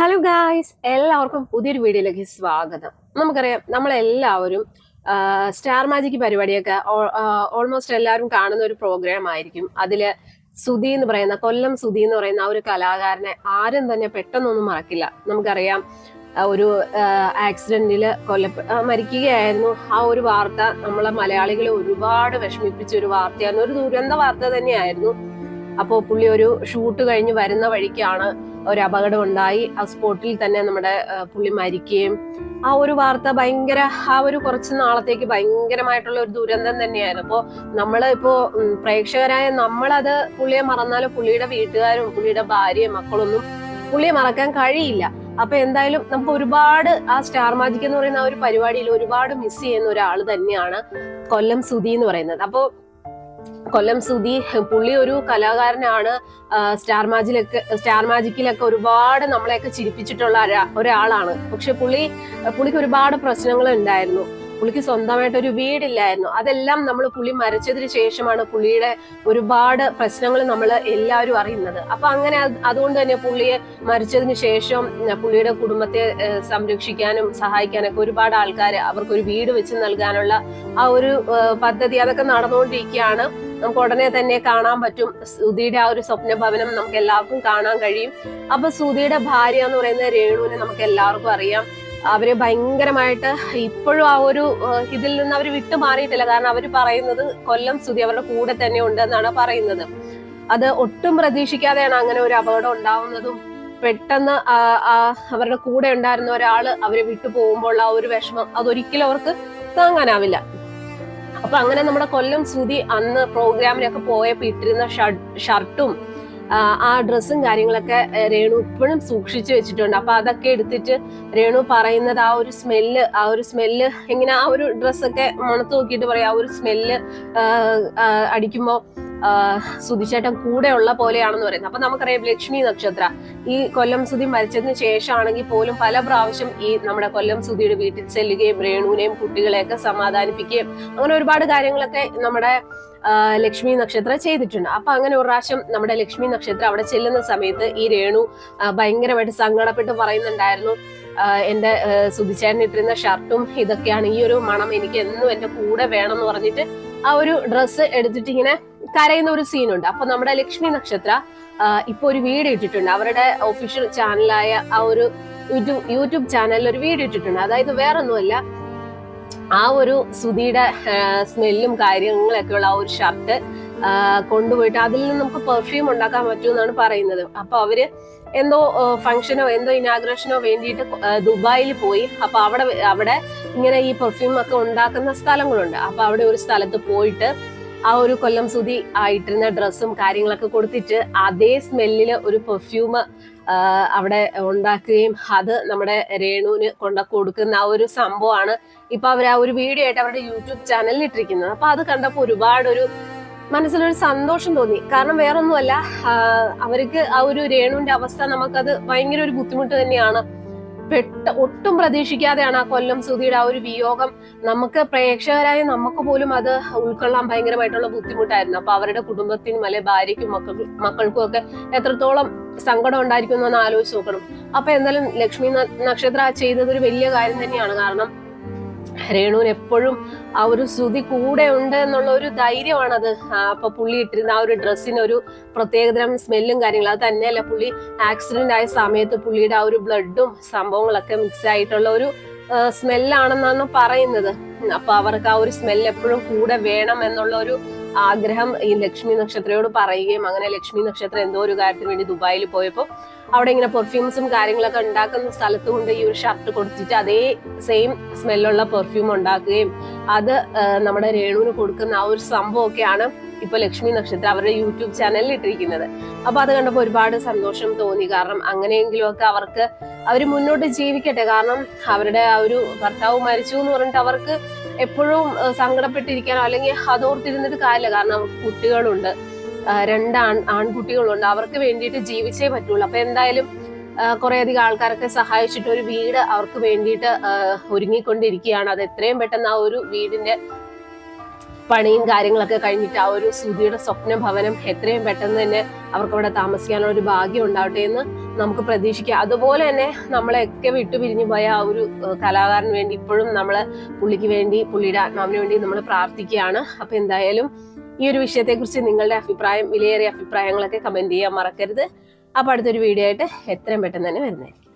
Hello guys എല്ലാവർക്കും പുതിയൊരു വീഡിയോയിലേക്ക് സ്വാഗതം. നമുക്കറിയാം നമ്മളെല്ലാവരും സ്റ്റാർ മാജിക് പരിപാടിയൊക്കെ ഓൾമോസ്റ്റ് എല്ലാവരും കാണുന്ന ഒരു പ്രോഗ്രാം ആയിരിക്കും. അതിൽ സുധി എന്ന് പറയുന്ന കൊല്ലം സുധി എന്ന് പറയുന്ന ആ ഒരു കലാകാരനെ ആരും തന്നെ പെട്ടെന്നൊന്നും മറക്കില്ല. നമുക്കറിയാം ഒരു ആക്സിഡന്റിൽ കൊല്ല മരിക്കുകയായിരുന്നു. ആ ഒരു വാർത്ത നമ്മളെ മലയാളികളെ ഒരുപാട് വിഷമിപ്പിച്ച ഒരു വാർത്തയായിരുന്നു. ഒരു ദുരന്ത വാർത്ത തന്നെയായിരുന്നു. അപ്പോൾ പുള്ളി ഒരു ഷൂട്ട് കഴിഞ്ഞ് വരുന്ന വഴിക്കാണ് ഒരു അപകടം ഉണ്ടായി. ആ സ്പോട്ടിൽ തന്നെ നമ്മുടെ പുള്ളി മരിക്കുകയും. ആ ഒരു വാർത്ത ഭയങ്കര ആ ഒരു കുറച്ച് നാളത്തേക്ക് ഭയങ്കരമായിട്ടുള്ള ഒരു ദുരന്തം തന്നെയായിരുന്നു. അപ്പോൾ നമ്മൾ ഇപ്പോൾ പ്രേക്ഷകരായ നമ്മളത് പുള്ളിയെ മറന്നാലും പുള്ളിയുടെ വീട്ടുകാരും പുള്ളിയുടെ ഭാര്യയും മക്കളൊന്നും പുള്ളിയെ മറക്കാൻ കഴിയില്ല. അപ്പൊ എന്തായാലും നമുക്ക് ഒരുപാട് ആ സ്റ്റാർ മാജിക് എന്ന് പറയുന്ന ആ ഒരു പരിപാടിയിൽ ഒരുപാട് മിസ് ചെയ്യുന്ന ഒരാൾ തന്നെയാണ് കൊല്ലം സുധി എന്ന് പറയുന്നത്. അപ്പോൾ കൊല്ലം സുധി പുള്ളി ഒരു കലാകാരനാണ്. സ്റ്റാർ മാജിലൊക്കെ സ്റ്റാർ മാജിക്കിലൊക്കെ ഒരുപാട് നമ്മളെയൊക്കെ ചിരിപ്പിച്ചിട്ടുള്ള ഒരാളാണ്. പക്ഷെ പുള്ളി പുള്ളിക്ക് ഒരുപാട് പ്രശ്നങ്ങൾ ഉണ്ടായിരുന്നു പുള്ളിക്ക് സ്വന്തമായിട്ട് ഒരു വീടില്ലായിരുന്നു. അതെല്ലാം നമ്മൾ പുളി മരിച്ചതിന് ശേഷമാണ് പുളിയുടെ ഒരുപാട് പ്രശ്നങ്ങൾ നമ്മൾ എല്ലാവരും അറിയുന്നത്. അപ്പൊ അങ്ങനെ അതുകൊണ്ട് തന്നെ പുള്ളിയെ മരിച്ചതിന് ശേഷം പുള്ളിയുടെ കുടുംബത്തെ സംരക്ഷിക്കാനും സഹായിക്കാനൊക്കെ ഒരുപാട് ആൾക്കാർ അവർക്ക് ഒരു വീട് വെച്ച് നൽകാനുള്ള ആ ഒരു പദ്ധതി അതൊക്കെ നടന്നുകൊണ്ടിരിക്കുകയാണ് നമുക്ക് ഉടനെ തന്നെ കാണാൻ പറ്റും. സുധിയുടെ ആ ഒരു സ്വപ്ന ഭവനം നമുക്ക് എല്ലാവർക്കും കാണാൻ കഴിയും. അപ്പൊ സുധിയുടെ ഭാര്യ എന്ന് പറയുന്ന രേണുവിനെ നമുക്ക് എല്ലാവർക്കും അറിയാം. അവർ ഭയങ്കരമായിട്ട് ഇപ്പോഴും ആ ഒരു ഇതിൽ നിന്ന് അവർ വിട്ടു മാറിയിട്ടില്ല. കാരണം അവർ പറയുന്നത് കൊല്ലം സ്തുതി അവരുടെ കൂടെ തന്നെ ഉണ്ട് എന്നാണ് പറയുന്നത്. അത് ഒട്ടും പ്രതീക്ഷിക്കാതെയാണ് അങ്ങനെ ഒരു അപകടം ഉണ്ടാവുന്നതും പെട്ടെന്ന് അവരുടെ കൂടെ ഉണ്ടായിരുന്ന ഒരാൾ അവരെ വിട്ടു പോകുമ്പോൾ ആ ഒരു വിഷമം അതൊരിക്കലും അവർക്ക് താങ്ങാനാവില്ല. അപ്പൊ അങ്ങനെ നമ്മുടെ കൊല്ലം സ്തുതി അന്ന് പ്രോഗ്രാമിനൊക്കെ പോയപ്പോ ഇട്ടിരുന്ന ഷർട്ടും ആ ഡ്രസ്സും കാര്യങ്ങളൊക്കെ രേണു ഇപ്പോഴും സൂക്ഷിച്ചു വെച്ചിട്ടുണ്ട്. അപ്പൊ അതൊക്കെ എടുത്തിട്ട് രേണു പറയുന്നത് ആ ഒരു സ്മെല്ല് ആ ഒരു സ്മെല്ല് എങ്ങനെ ആ ഒരു ഡ്രസ്സൊക്കെ മണത്ത് നോക്കിയിട്ട് പറയാം. ആ ഒരു സ്മെല്ല് അടിക്കുമ്പോ സുധിച്ചേട്ടൻ കൂടെ ഉള്ള പോലെയാണെന്ന് പറയുന്നത്. അപ്പൊ നമുക്കറിയാം ലക്ഷ്മി നക്ഷത്ര. ഈ കൊല്ലം സുധി മരിച്ചതിന് ശേഷമാണെങ്കിൽ പോലും പല പ്രാവശ്യം ഈ നമ്മുടെ കൊല്ലം സുധിയുടെ വീട്ടിൽ ചെല്ലുകയും രേണുവിനെയും കുട്ടികളെയൊക്കെ സമാധാനിപ്പിക്കുകയും അങ്ങനെ ഒരുപാട് കാര്യങ്ങളൊക്കെ നമ്മുടെ ലക്ഷ്മി നക്ഷത്ര ചെയ്തിട്ടുണ്ട്. അപ്പൊ അങ്ങനെ ഒരു പ്രാവശ്യം നമ്മുടെ ലക്ഷ്മി നക്ഷത്ര അവിടെ ചെല്ലുന്ന സമയത്ത് ഈ രേണു ഭയങ്കരമായിട്ട് സങ്കടപ്പെട്ട് പറയുന്നുണ്ടായിരുന്നു എന്റെ സുധിച്ചേട്ടൻ ഇട്ടിരുന്ന ഷർട്ടും ഇതൊക്കെയാണ് ഈ ഒരു മണം എനിക്ക് എന്നും എന്റെ കൂടെ വേണം എന്ന് പറഞ്ഞിട്ട് ആ ഒരു ഡ്രസ്സ് എടുത്തിട്ട് ഇങ്ങനെ കരയുന്ന ഒരു സീനുണ്ട് അപ്പൊ നമ്മുടെ ലക്ഷ്മി നക്ഷത്ര ഇപ്പൊ ഒരു വീഡിയോ ഇട്ടിട്ടുണ്ട്. അവരുടെ ഒഫീഷ്യൽ ചാനലായ ആ ഒരു യൂട്യൂബ് യൂട്യൂബ് ചാനലിൽ ഒരു വീഡിയോ ഇട്ടിട്ടുണ്ട്. അതായത് വേറൊന്നുമല്ല ആ ഒരു സുധിയുടെ സ്മെല്ലും കാര്യങ്ങളൊക്കെ ഉള്ള ആ ഒരു ഷർട്ട് കൊണ്ടുപോയിട്ട് അതിൽ നിന്ന് നമുക്ക് പെർഫ്യൂം ഉണ്ടാക്കാൻ പറ്റുമെന്നാണ് പറയുന്നത്. അപ്പൊ അവർ എന്തോ ഫംഗ്ഷനോ എന്തോ ഇനാഗ്രേഷനോ വേണ്ടിയിട്ട് ദുബായിൽ പോയി. അപ്പൊ അവിടെ അവിടെ ഇങ്ങനെ ഈ പെർഫ്യൂം ഒക്കെ ഉണ്ടാക്കുന്ന സ്ഥലങ്ങളുണ്ട്. അപ്പൊ അവിടെ ഒരു സ്ഥലത്ത് പോയിട്ട് ആ ഒരു കൊല്ലം സുതി ആയിട്ടിരുന്ന ഡ്രസ്സും കാര്യങ്ങളൊക്കെ കൊടുത്തിട്ട് അതേ സ്മെല്ലിൽ ഒരു പെർഫ്യൂം അവിടെ ഉണ്ടാക്കുകയും അത് നമ്മുടെ രേണുവിന് കൊണ്ട കൊടുക്കുന്ന ആ ഒരു സംഭവമാണ് ഇപ്പൊ അവർ ആ ഒരു വീഡിയോ ആയിട്ട് അവരുടെ യൂട്യൂബ് ചാനലിൽ ഇട്ടിരിക്കുന്നത്. അപ്പൊ അത് കണ്ടപ്പോൾ ഒരുപാട് ഒരു മനസ്സിലൊരു സന്തോഷം തോന്നി. കാരണം വേറൊന്നുമല്ല അവർക്ക് ആ ഒരു രേണുവിന്റെ അവസ്ഥ നമുക്കത് ഭയങ്കര ഒരു ബുദ്ധിമുട്ട് തന്നെയാണ്. പെട്ട ഒട്ടും പ്രതീക്ഷിക്കാതെയാണ് ആ കൊല്ലം സുധിയുടെ ആ ഒരു വിയോഗം. നമുക്ക് പ്രേക്ഷകരായ നമുക്ക് പോലും അത് ഉൾക്കൊള്ളാൻ ഭയങ്കരമായിട്ടുള്ള ബുദ്ധിമുട്ടായിരുന്നു. അപ്പൊ അവരുടെ കുടുംബത്തിനും അല്ലെ ഭാര്യയ്ക്കും മക്കൾക്കും മക്കൾക്കും ഒക്കെ എത്രത്തോളം സങ്കടം ഉണ്ടായിരിക്കും എന്ന് ആലോചിച്ച് നോക്കണം. അപ്പൊ എന്തായാലും ലക്ഷ്മി നക്ഷത്ര ചെയ്തത് ഒരു വലിയ കാര്യം തന്നെയാണ്. കാരണം രേണുവിന് എപ്പോഴും ആ ഒരു ശ്രുതി കൂടെ ഉണ്ട് എന്നുള്ള ഒരു ധൈര്യമാണത്. അപ്പൊ പുള്ളി ഇട്ടിരുന്ന ആ ഒരു ഡ്രസ്സിന് ഒരു പ്രത്യേകതരം സ്മെല്ലും കാര്യങ്ങളും അത് തന്നെയല്ല. പുള്ളി ആക്സിഡന്റ് ആയ സമയത്ത് പുള്ളിയുടെ ആ ഒരു ബ്ലഡും സംഭവങ്ങളൊക്കെ മിക്സ് ആയിട്ടുള്ള ഒരു സ്മെല്ലാണെന്നാണ് പറയുന്നത്. അപ്പൊ അവർക്ക് ആ ഒരു സ്മെല്ല് എപ്പോഴും കൂടെ വേണം എന്നുള്ള ഒരു ആഗ്രഹം ഈ ലക്ഷ്മി നക്ഷത്രയോട് പറയുകയും അങ്ങനെ ലക്ഷ്മി നക്ഷത്രം എന്തോ ഒരു കാര്യത്തിന് വേണ്ടി ദുബായിൽ പോയപ്പോൾ അവിടെ ഇങ്ങനെ പെർഫ്യൂംസും കാര്യങ്ങളൊക്കെ ഉണ്ടാക്കുന്ന സ്ഥലത്ത് കൊണ്ട് ഈ ഒരു ഷർട്ട് കൊടുത്തിട്ട് അതേ സെയിം സ്മെല്ലുള്ള പെർഫ്യൂം ഉണ്ടാക്കുകയും അത് നമ്മുടെ രേണുവിന് കൊടുക്കുന്ന ആ ഒരു സംഭവമൊക്കെയാണ് ഇപ്പൊ ലക്ഷ്മി നക്ഷത്രം അവരുടെ യൂട്യൂബ് ചാനലിൽ ഇട്ടിരിക്കുന്നത്. അപ്പൊ അത് കണ്ടപ്പോൾ ഒരുപാട് സന്തോഷം തോന്നി. കാരണം അങ്ങനെയെങ്കിലും ഒക്കെ അവർക്ക് അവർ മുന്നോട്ട് ജീവിക്കട്ടെ. കാരണം അവരുടെ ആ ഒരു ഭർത്താവ് മരിച്ചു എന്ന് പറഞ്ഞിട്ട് അവർക്ക് എപ്പോഴും സങ്കടപ്പെട്ടിരിക്കാനോ അല്ലെങ്കിൽ അതോർത്തിരുന്നിട്ട് കാര്യമില്ല. കാരണം അവർക്ക് കുട്ടികളുണ്ട്. രണ്ട് ആൺ ആൺകുട്ടികളുണ്ട്. അവർക്ക് വേണ്ടിയിട്ട് ജീവിച്ചേ പറ്റുള്ളൂ. അപ്പൊ എന്തായാലും കുറെ അധികം ആൾക്കാരൊക്കെ സഹായിച്ചിട്ട് ഒരു വീട് അവർക്ക് വേണ്ടിയിട്ട് ഒരുങ്ങിക്കൊണ്ടിരിക്കുകയാണ്. അത് എത്രയും പെട്ടെന്ന് ആ ഒരു വീടിന്റെ പണിയും കാര്യങ്ങളൊക്കെ കഴിഞ്ഞിട്ട് ആ ഒരു സുധിയുടെ സ്വപ്ന ഭവനം എത്രയും പെട്ടെന്ന് തന്നെ അവർക്ക് അവിടെ താമസിക്കാനുള്ള ഒരു ഭാഗ്യം ഉണ്ടാവട്ടെ എന്ന് നമുക്ക് പ്രതീക്ഷിക്കാം. അതുപോലെ തന്നെ നമ്മളെയൊക്കെ വിട്ടുപിരിഞ്ഞു പോയ ആ ഒരു കലാകാരന് വേണ്ടി ഇപ്പോഴും നമ്മൾ പുള്ളിക്ക് വേണ്ടി പുള്ളിയുടെ ആത്മാവിന് വേണ്ടി നമ്മൾ പ്രാർത്ഥിക്കുകയാണ്. അപ്പൊ എന്തായാലും ഈ ഒരു വിഷയത്തെക്കുറിച്ച് നിങ്ങളുടെ അഭിപ്രായം വിലയേറിയ അഭിപ്രായങ്ങളൊക്കെ കമന്റ് ചെയ്യാൻ മറക്കരുത്. അപ്പൊ അടുത്തൊരു വീഡിയോ ആയിട്ട് എത്രയും പെട്ടെന്ന് തന്നെ വരുന്നതായിരിക്കും.